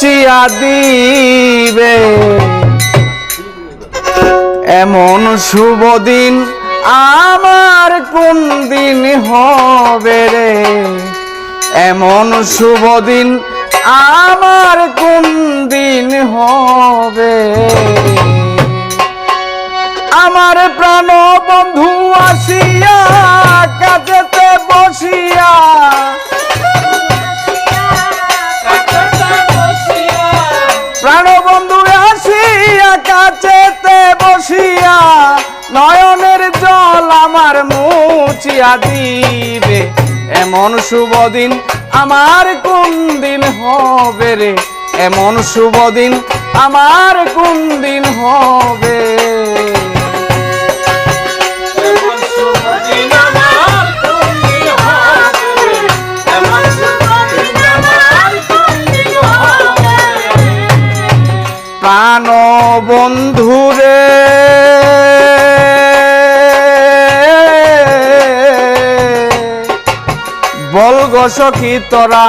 মুচিয়া দিবে। এমন শুভ দিন আমার কোন দিন হবে রে? এমন শুভ দিন আমার কোন দিন হবে? আমার প্রাণ বন্ধু আসিয়া কাজেতে বসিয়া জল আমার মুচিয়া দিবে। এমন শুভ দিন আমার কোন দিন হবে রে? এমন শুভ দিন আমার কোন দিন হবে সখী তোরা,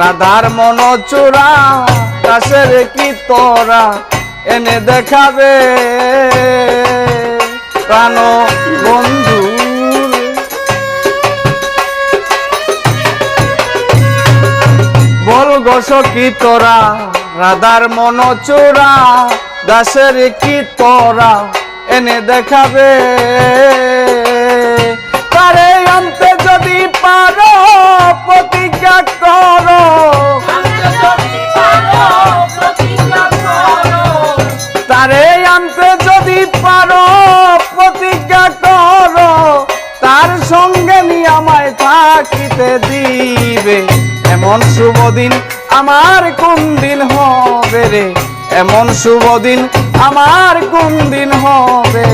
রাধার মন চোরা কাশের কি তোরা, এনে দেখাবে। প্রাণ বন্ধু বল গোস কি তোরা, রাধার মন চোরা দাসের কি তোরা, এনে দেখাবে। তারে যদি পারো প্রতিজ্ঞা করো। যদি পারো, প্রতিজ্ঞা করো। তারে সঙ্গে নিয়ে আমায় থাকিতে দিবে। এমন শুভ দিন আমার কোন দিন হবে রে? এমন শুভ দিন আমার কোন দিন হবে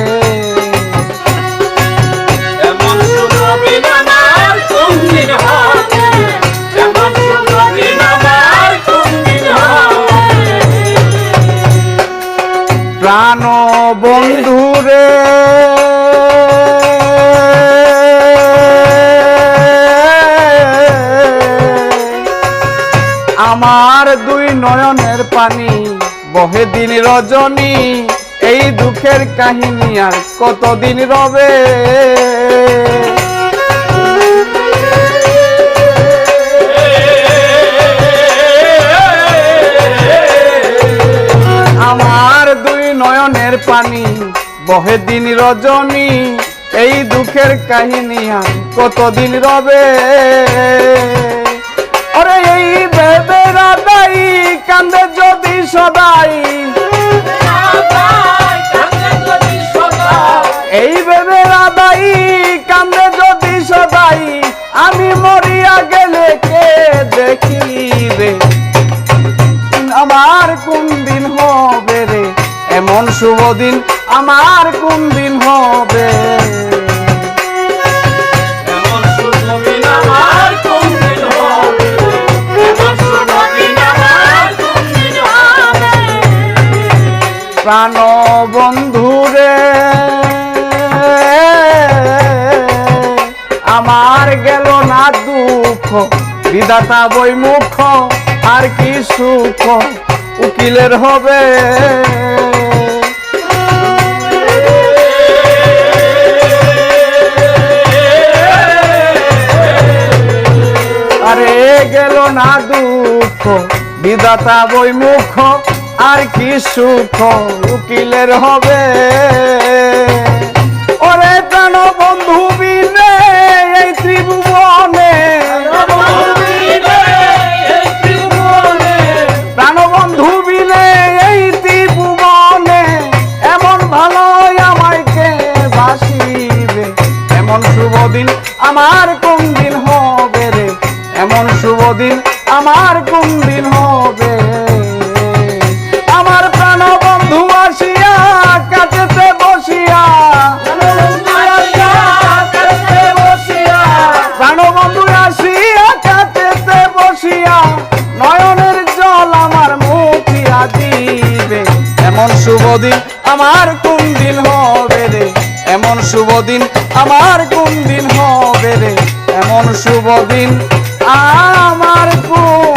বন্ধুরে আমার দুই নয়নের পানি বহে দিন রজনী এই দুঃখের কাহিনী আর কতদিন রবে? পানি, বহে দিন রজনী, এই দুঃখের কাহিনী আর কতদিন রবে? আরে এই ভেবে রাধাই, কান্দে যদি সদাই। এই ভেবে রাধাই, কান্দে যদি সদাই। আমি মরিয়া গেলে কে আমার হবে রে এমন শুভ দিন আমার কোন দিন হবে? প্রাণ বন্ধুরে আমার গেল না দুঃখ বিদাতা বই মুখ আর কি সুখ? উকিলের হবে। আরে গেল না দুঃখ বিদাতা বই মুখ আর কি সুখ উকিলের হবে। কোন দিন হবে রে। এমন শুভ দিন আমার কোন দিন হবে। আমার প্রাণ বন্ধু আসিয়া কাছেতে বসিয়া। প্রাণবন্ধু আসিয়া কাছেতে বসিয়া। নয়নের জল আমার মুখিয়া দিবে। এমন শুভ দিন আমার কোন দিন হবে রে। এমন শুভ দিন আমার কোন দিন হবে রে। এমন শুভ দিন। আমার দিন